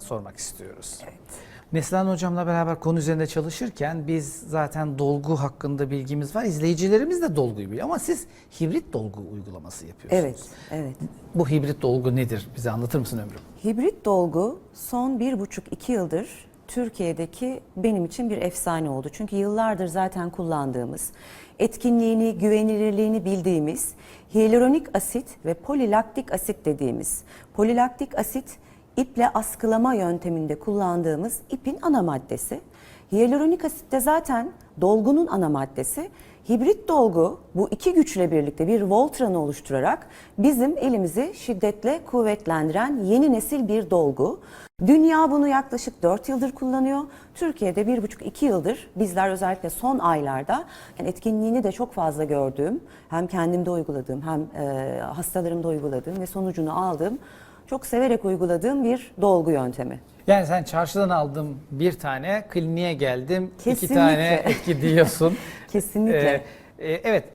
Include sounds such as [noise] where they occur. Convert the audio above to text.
sormak istiyoruz. Neslihan hocamla beraber konu üzerinde çalışırken biz zaten dolgu hakkında bilgimiz var. İzleyicilerimiz de dolguyu biliyor ama siz hibrit dolgu uygulaması yapıyorsunuz. Evet, evet. Bu hibrit dolgu nedir? Bize anlatır mısın Ömrüm? Hibrit dolgu son bir buçuk iki yıldır Türkiye'deki benim için bir efsane oldu. Çünkü yıllardır zaten kullandığımız, etkinliğini, güvenilirliğini bildiğimiz hyaluronik asit ve polilaktik asit dediğimiz. Polilaktik asit iple askılama yönteminde kullandığımız ipin ana maddesi. Hyaluronik asit de zaten dolgunun ana maddesi. Hibrit dolgu bu iki güçle birlikte bir Voltran'ı oluşturarak bizim elimizi şiddetle kuvvetlendiren yeni nesil bir dolgu. Dünya bunu yaklaşık 4 yıldır kullanıyor. Türkiye'de 1,5-2 yıldır bizler özellikle son aylarda yani etkinliğini de çok fazla gördüğüm, hem kendimde uyguladığım hem e, hastalarımda uyguladığım ve sonucunu aldığım, çok severek uyguladığım bir dolgu yöntemi. Yani sen çarşıdan aldım bir tane, kliniğe geldim iki Kesinlikle. tane etki diyorsun. [laughs] Kesinlikle. Ee, e, evet